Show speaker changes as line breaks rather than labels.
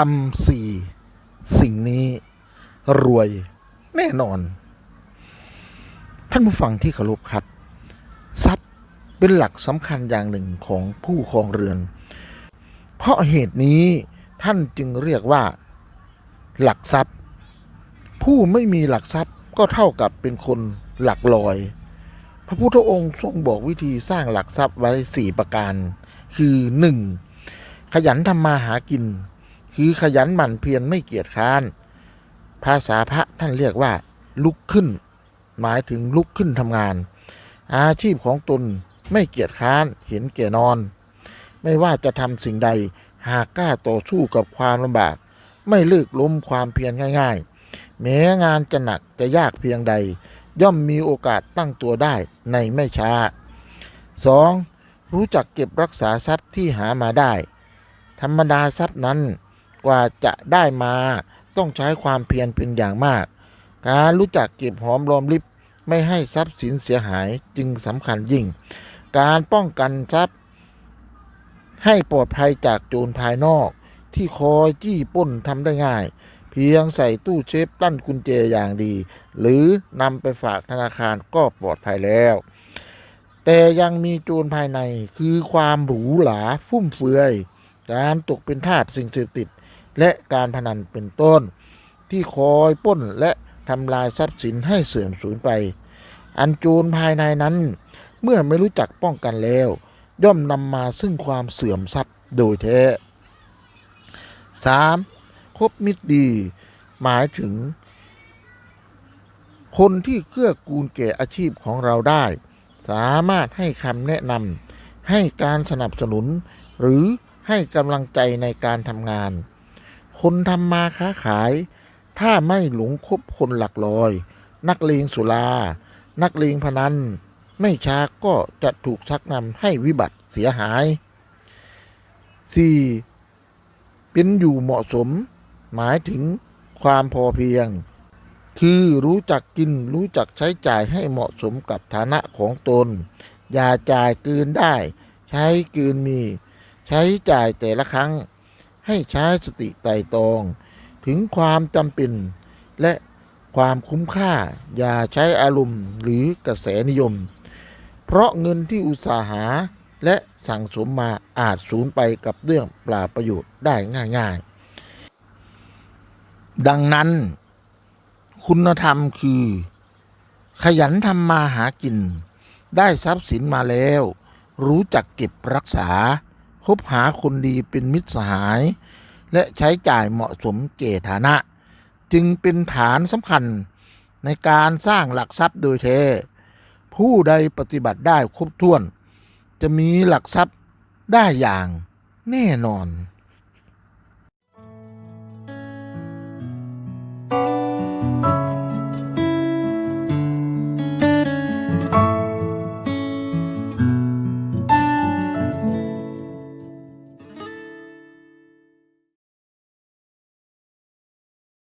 ทำสี่สิ่งนี้รวยแน่นอน ท่านผู้ฟังที่เคารพครับ ทรัพย์เป็นหลักสำคัญอย่างหนึ่งของผู้ครองเรือน เพราะเหตุนี้ท่านจึงเรียกว่า หลักทรัพย์ ผู้ไม่มีหลักทรัพย์ก็เท่ากับเป็นคนหลักลอย พระพุทธองค์ทรงบอกวิธีสร้างหลักทรัพย์ไว้สี่ประการ คือหนึ่งขยันทำมาหากิน คือขยันหมั่นเพียรไม่เกียจค้าน ภาษาพระท่านเรียกว่า ลุกขึ้น หมายถึงลุกขึ้นทำงาน อาชีพของตนไม่เกียจค้านเห็นแก่นอน ไม่ว่าจะทำสิ่งใดหากกล้าต่อสู้กับความลำบาก ไม่เลิกล้มความเพียรง่าย ๆ แม้งานจะหนักจะยากเพียงใด ย่อมมีโอกาสตั้งตัวได้ในไม่ช้า 2. รู้จักเก็บรักษาทรัพย์ที่หามาได้ ธรรมดาทรัพย์นั้น กว่าจะได้มา ต้องใช้ความเพียรเป็นอย่างมาก การรู้จักเก็บหอมรอมริบไม่ให้ทรัพย์สินเสียหายจึงสำคัญยิ่ง การป้องกันทรัพย์ ให้ปลอดภัยจากโจรภายนอก ที่คอยจี้ป้นทำได้ง่าย เพียงใส่ตู้เชฟตั้นกุญแจอย่างดี หรือนำไปฝากธนาคารก็ปลอดภัยแล้ว แต่ยังมีโจรภายในคือความหรูหราฟุ่มเฟือย การตกเป็นทาสสิ่งเสพติด และการพนันเป็นต้น ที่คอยป้นและทำลายทรัพย์สินให้เสื่อมสูญไป อันโจรภายในนั้น เมื่อไม่รู้จักป้องกันแล้ว ย่อมนำมาซึ่งความเสื่อมทรัพย์โดยแท้ 3. คบมิตรดี หมายถึง คนที่เกื้อกูลแก่อาชีพของเราได้ สามารถให้คำแนะนำให้การสนับสนุน หรือให้กำลังใจในการทำงาน คนทำมาค้าขาย ถ้าไม่หลงคบคนหลักลอย นักเลงสุรา นักเลงพนัน ไม่ช้าก็จะถูกชักนำให้วิบัติเสียหาย 4. เป็นอยู่เหมาะสม หมายถึงความพอเพียง คือรู้จักกินรู้จักใช้จ่ายให้เหมาะสมกับฐานะของตน อย่าจ่ายเกินได้ ใช้เกินมี ใช้จ่ายแต่ละครั้ง ให้ใช้สติไต่ตอง ถึงความจำเป็น และความคุ้มค่าอย่าใช้อารมณ์หรือกระแสนิยม เพราะเงินที่อุตสาหาและสั่งสมมาอาจสูญไปกับเรื่องเปล่าประโยชน์ได้ง่ายๆ ดังนั้น คุณธรรมคือ ขยันทำมาหากิน ได้ทรัพย์สินมาแล้ว รู้จักเก็บรักษา คบหาคนดีเป็นมิตรสหาย และใช้จ่ายเหมาะสมเจฐานะ จึงเป็นฐานสำคัญในการสร้างหลักทรัพย์โดยแท้ ผู้ใดปฏิบัติได้ครบถ้วน จะมีหลักทรัพย์ได้อย่างแน่นอน